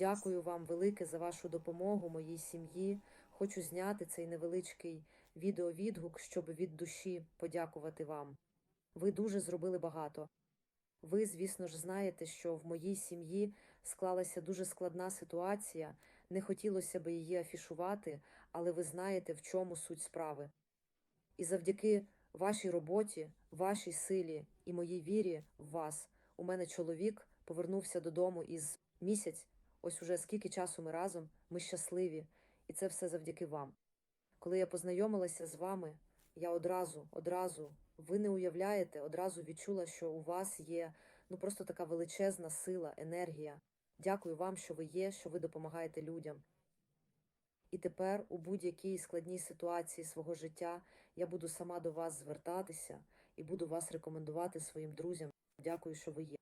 Дякую вам велике за вашу допомогу моїй сім'ї. Хочу зняти цей невеличкий відеовідгук, щоб від душі подякувати вам. Ви дуже зробили багато. Ви, звісно ж, знаєте, що в моїй сім'ї склалася дуже складна ситуація. Не хотілося б її афішувати, але ви знаєте, в чому суть справи. І завдяки вашій роботі, вашій силі і моїй вірі в вас, у мене чоловік повернувся додому із місяць. Ось уже скільки часу ми разом, ми щасливі, і це все завдяки вам. Коли я познайомилася з вами, я одразу, одразу, ви не уявляєте, одразу відчула, що у вас є ну просто така величезна сила, енергія. Дякую вам, що ви є, що ви допомагаєте людям. І тепер у будь-якій складній ситуації свого життя я буду сама до вас звертатися і буду вас рекомендувати своїм друзям. Дякую, що ви є.